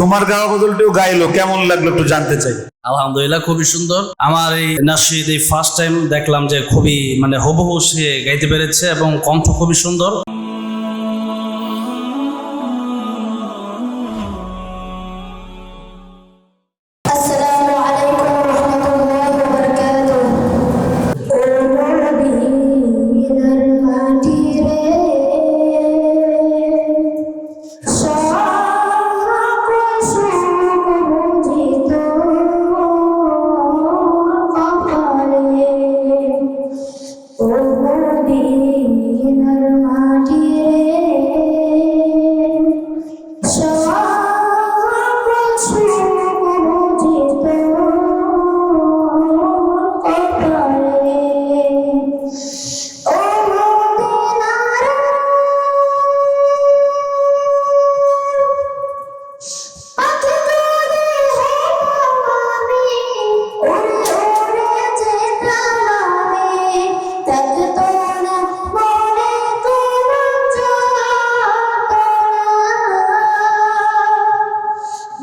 তোমার গাওয়া বদলটিও গাইলো, কেমন লাগল একটু জানতে চাই। আলহামদুলিল্লাহ, খুবই সুন্দর। আমার এই নাসিদ এই ফার্স্ট টাইম দেখলাম যে খুবই মানে হবহু সে গাইতে পেরেছে এবং কণ্ঠ খুবই সুন্দর।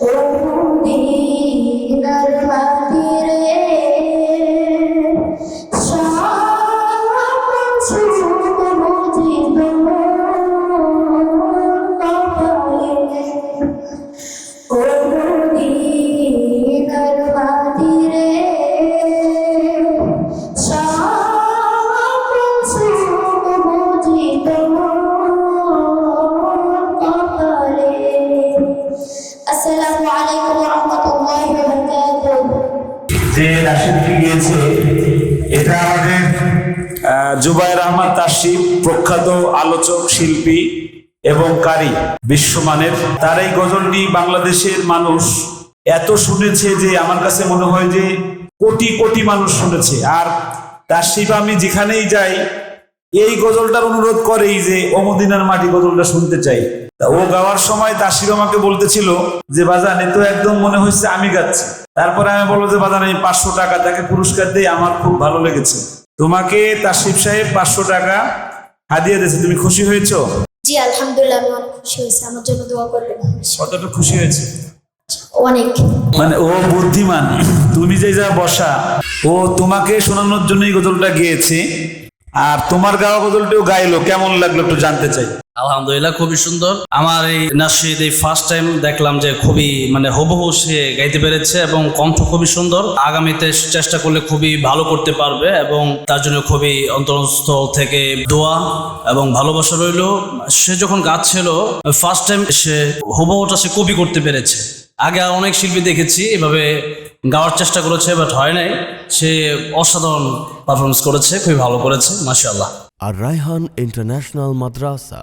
ও মদিনার যে রাশিদটি গিয়েছে এটা আমাদের আহ, জুবায়ের আহমদ তাসিফ প্রখ্যাত আলোচক শিল্পী এবং কারি বিশ্বমানের। তার এই গজলটি বাংলাদেশের মানুষ এত শুনেছে যে আমার কাছে মনে হয় যে কোটি কোটি মানুষ শুনেছে। আর তাসিফ আমি যেখানেই যাই এই গজলটার অনুরোধ করেই যে অমদিনার মাটি গজলটা শুনতে চাই। তা ও গাওয়ার সময় তাসিফ আমাকে বলতেছিল যে বাজান এ তো একদম মনে হয়েছে আমি গাচ্ছি। তারপরে আমি বলব যে বাজান আমি পাঁচশো টাকা তাকে পুরস্কার দিয়ে আমার খুব ভালো লেগেছে। তোমাকে তাসিফ সাহেব পাঁচশো টাকা হাদিয়ে দিয়েছে। তুমি খুশি হয়েছো? জি আলহামদুলিল্লাহ আমি অনেক খুশি হয়েছি। আমার জন্য দোয়া করবেন কতটা খুশি হয়েছে? অনেক। মানে ও বুদ্ধিমান তুমি যে যা বসা ও তোমাকে শোনানোর জন্যই গজলটা গেয়েছে। আর তোমার গাওয়া গজলটিও গাইলো কেমন লাগল একটু জানতে চাই। আলহামদুলিল্লাহ, খুবই সুন্দর। আমার এই নাসিদ এই ফার্স্ট টাইম দেখলাম যে খুবই মানে হুবহু সে গাইতে পেরেছে এবং কণ্ঠ খুবই সুন্দর। আগামীতে চেষ্টা করলে খুবই ভালো করতে পারবে এবং তার জন্য খুবই অন্তরস্থল থেকে দোয়া এবং ভালোবাসা রইল। সে যখন গাচ্ছিল ফার্স্ট টাইম সে হুবহুটা সে কপি করতে পেরেছে। আগে অনেক শিল্পী দেখেছি, এভাবে গাওয়ার চেষ্টা করেছে বাট হয় নাই। সে অসাধারণ পারফরমেন্স করেছে, খুবই ভালো করেছে, মাশাআল্লাহ। আর রায়হান ইন্টারন্যাশনাল মাদ্রাসা।